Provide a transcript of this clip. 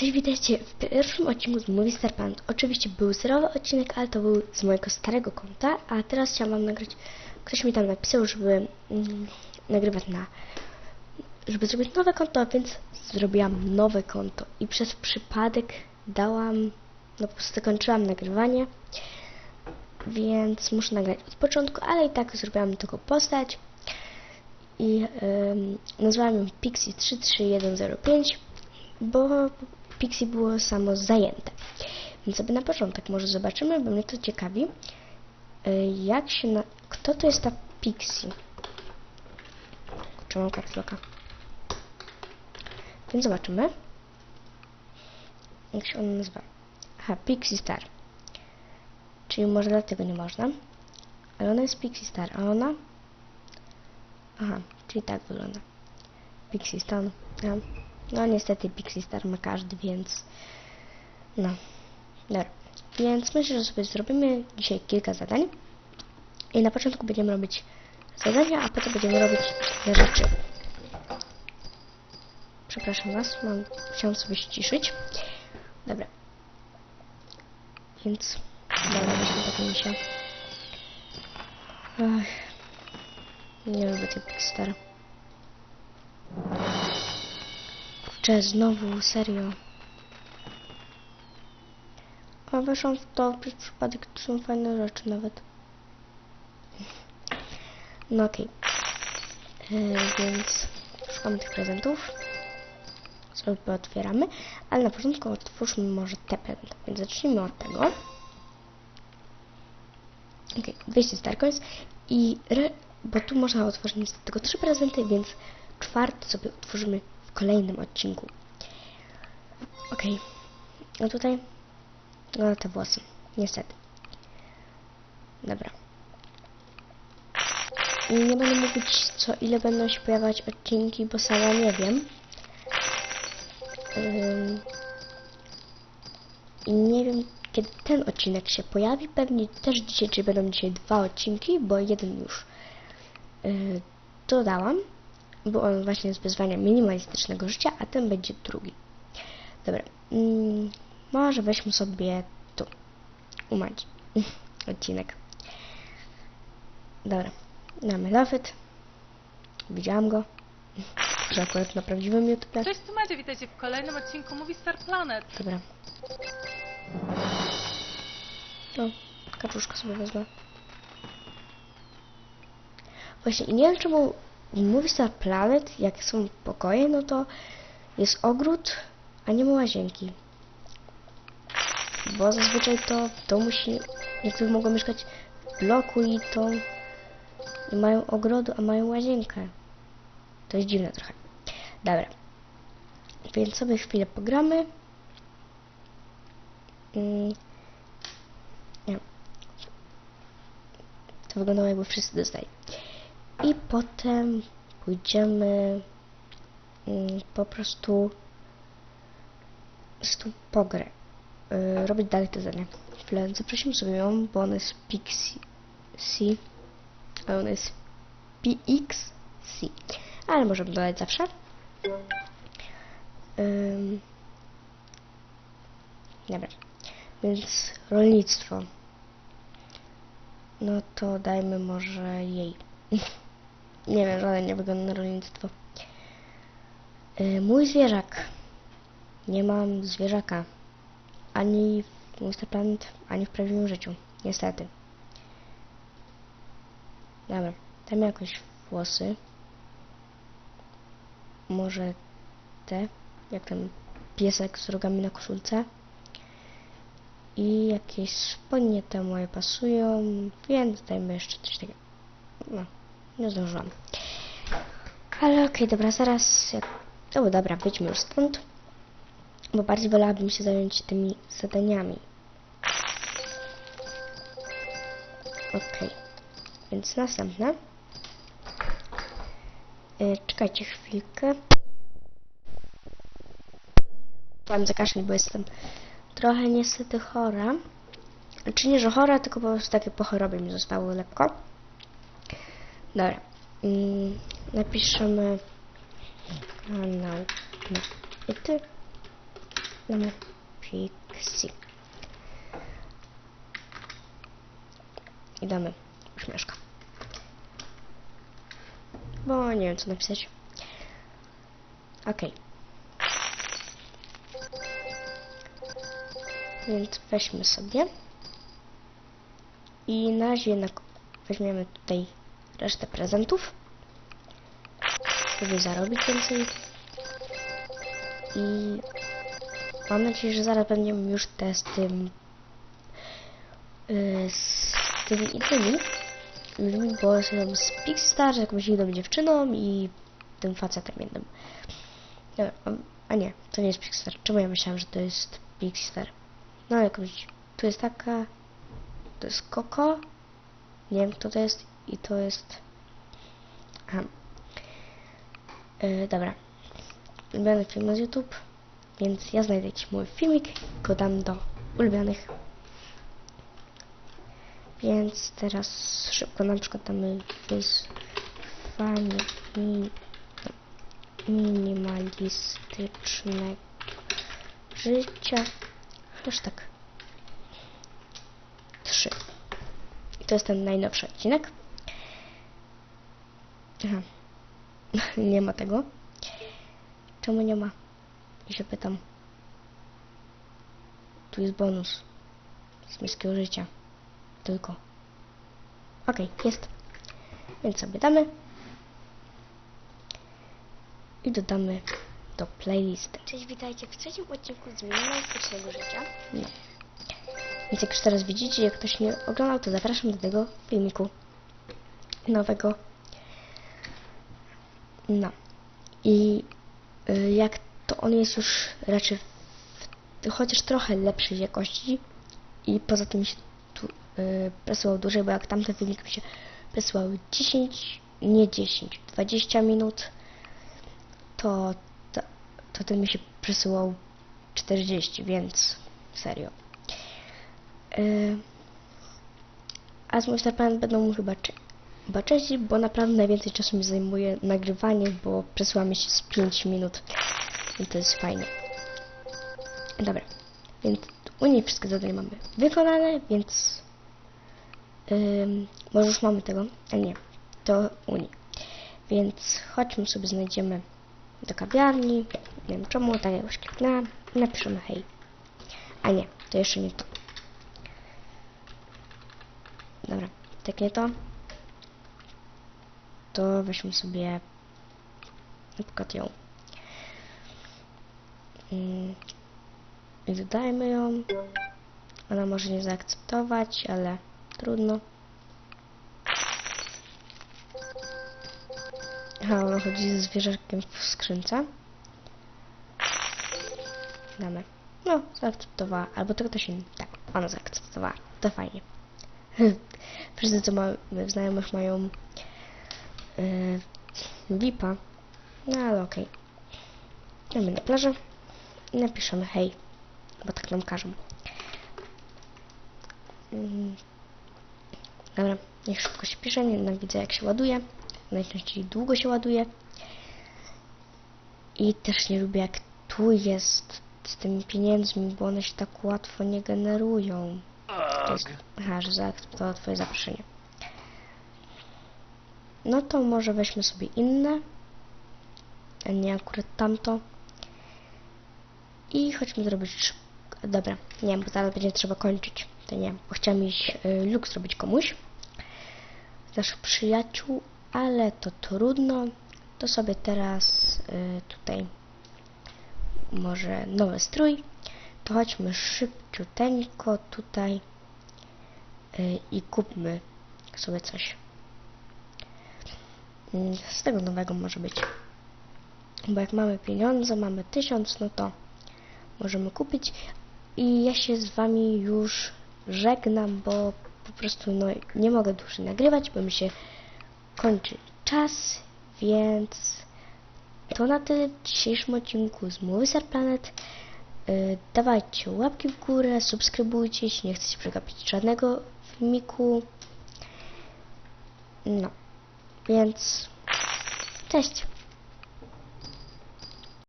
Cześć, witajcie w pierwszym odcinku z Movie Star Band. Oczywiście był zerowy odcinek, ale to był z mojego starego konta, a teraz chciałam wam nagrać, ktoś mi tam napisał, żeby mm, nagrywać na, żeby zrobić nowe konto, więc zrobiłam nowe konto i przez przypadek dałam, no po prostu zakończyłam nagrywanie, więc muszę nagrać od początku, ale i tak zrobiłam tylko postać i ym, nazwałam ją Pixie 33105 bo Pixie było samo zajęte. Więc sobie na początek może zobaczymy, bo mnie to ciekawi, y, jak się na... Kto to jest ta Pixie? Czy mam kartloka? Więc zobaczymy. Jak się ona nazywa? Aha, Pixie Star. Czyli może dlatego nie można. Ale ona jest Pixie Star, a ona? Aha, czyli tak wygląda. Pixie Star. Ja. No niestety Pixie Star ma każdy, więc no. Dobra. Więc myślę, że sobie zrobimy dzisiaj kilka zadań. I na początku będziemy robić zadania, a potem będziemy robić rzeczy. Przepraszam Was, mam, chciałam sobie ściszyć. Dobra. Więc dobra, weźmy taką misia. Ach. Nie lubię tej Pixie Star. Kurczę, znowu, serio. A weszłam w to przez przypadek, to są fajne rzeczy nawet. No okej. Yy, więc szukamy tych prezentów. Sobie otwieramy, ale na początku otwórzmy może te prezenty. Więc zacznijmy od tego. Okej, 200 Starcoins i re, bo tu można otworzyć niestety tylko trzy prezenty, więc czwarty sobie otworzymy w kolejnym odcinku. Okej. Okay. No tutaj. No te włosy. Niestety. Dobra. Nie będę mówić co ile będą się pojawiać odcinki, bo sama nie wiem. I nie wiem kiedy ten odcinek się pojawi. Pewnie też dzisiaj, czy będą dzisiaj dwa odcinki, bo jeden już yy, dodałam bo on właśnie jest wyzwania minimalistycznego życia, a ten będzie drugi. Dobra, mm, może weźmy sobie tu, umać odcinek. Dobra, mamy Lafet, widziałam go, że akurat na prawdziwym YouTube. Cześć, tu Macie, witajcie w kolejnym odcinku Movie Star Planet. Dobra. No, kaczuszkę sobie wezmę. Właśnie, i nie wiem czemu Mówi Star Planet, jak są pokoje, no to jest ogród, a nie ma łazienki. Bo zazwyczaj to w domu się niektórzy mogą mieszkać w bloku i to nie mają ogrodu, a mają łazienkę. To jest dziwne trochę. Dobra. Więc sobie chwilę pogramy. Mm. To wyglądało jakby wszyscy dostali i potem pójdziemy mm, po prostu z tą po grę yy, robić dalej te zadania. Chwilę, zaprosimy sobie ją, bo ona jest Pixie a ona jest PXC, ale możemy dodać zawsze. Dobra, więc rolnictwo. No to dajmy może jej. Nie wiem, żaden nie wygląda na rolnictwo. Yy, mój zwierzak. Nie mam zwierzaka. Ani w Monster Planet, ani w prawdziwym życiu. Niestety. Dobra. Tam jakoś włosy. Może te. Jak ten piesek z rogami na koszulce. I jakieś spodnie te moje pasują, więc dajmy jeszcze coś takiego. No, nie zdążyłam. Ale okej, okay, dobra, zaraz... O, dobra, wyjdźmy już stąd. Bo bardziej wolałabym się zająć tymi zadaniami. Okej. Okay. Więc następne. Yy, czekajcie chwilkę. Mam zakaszleć, bo jestem trochę niestety chora. Czy nie, że chora, tylko po prostu takie po chorobie mi zostało lekko. Dobra. Mm, napiszemy kanał i ty. Damy Pixie. I damy uśmieszka. Bo nie wiem co napisać. Okej. Więc weźmy sobie. I na razie weźmiemy tutaj resztę prezentów. Żeby zarobić więcej. I mam nadzieję, że zaraz będziemy już te z tym yy, z tymi innymi ludźmi, bo są z Pixstar, z jakąś inną dziewczyną i tym facetem jednym. A nie, to nie jest Pixstar. Czemu ja myślałam, że to jest Pixstar? No jakąś, tu jest taka, to jest Koko, nie wiem kto to jest i to jest, aha, yy, dobra, ulubiony film z YouTube, więc ja znajdę jakiś mój filmik go dam do ulubionych. Więc teraz szybko na przykład damy wyzwanie mi, minimalistycznego życia. Hashtag 3. I to jest ten najnowszy odcinek. Aha. nie ma tego. Czemu nie ma? I się pytam. Tu jest bonus. Z miejskiego życia. Tylko. Okej, jest. Więc sobie damy. I dodamy do playlisty. Cześć, witajcie w trzecim odcinku z minimalistycznego życia. No. Więc jak już teraz widzicie, jak ktoś nie oglądał, to zapraszam do tego filmiku nowego. No. I y, jak to on jest już raczej w, chociaż trochę lepszej jakości i poza tym się tu y, przesyłał dłużej, bo jak tamten filmik mi się przesyłał 10, nie 10, 20 minut, to, to, to ten mi się przesyłał 40, więc serio. Yy, a z Monster Planet będą mu chyba, chyba częściej, bo naprawdę najwięcej czasu mi zajmuje nagrywanie, bo przesyłamy się z 5 minut i to jest fajnie. Dobra, więc u niej wszystkie zadania mamy wykonane, więc może już mamy tego, a nie, to u niej. Więc chodźmy sobie, znajdziemy do kawiarni, nie wiem czemu, tak jakoś kliknęłam i napiszemy hej. A nie, to jeszcze nie to. Dobra, tak nie to. To weźmy sobie na przykład ją. I dodajmy ją. Ona może nie zaakceptować, ale trudno. Aha, chodzi ze zwierzakiem w skrzynce. Damy. No, zaakceptowała. Albo to ktoś inny. Tak, ona zaakceptowała. To fajnie. Wszyscy, co mamy znajomych mają yy. No ale okej. Idziemy na plażę i napiszemy hej, bo tak nam każą. Mm. Dobra, niech szybko się pisze, nie widzę jak się ładuje. Najczęściej długo się ładuje. I też nie lubię jak tu jest z tymi pieniędzmi, bo one się tak łatwo nie generują. To jest, aha, że zaakceptował twoje zaproszenie. No to może weźmy sobie inne, a nie akurat tamto. I chodźmy zrobić. Dobra, nie bo zaraz będzie trzeba kończyć. To nie, bo chciałam iść y, luk zrobić komuś. Z naszych przyjaciół, ale to trudno. To sobie teraz y, tutaj może nowy strój. To chodźmy szybciuteńko tutaj y, i kupmy sobie coś. Z tego nowego może być. Bo jak mamy pieniądze, mamy tysiąc, no to możemy kupić. I ja się z wami już żegnam, bo po prostu no, nie mogę dłużej nagrywać, bo mi się kończy czas, więc to na tyle w dzisiejszym odcinku z Movistar Planet. Yy, dawajcie łapki w górę, subskrybujcie, jeśli nie chcecie przegapić żadnego filmiku. No, więc cześć.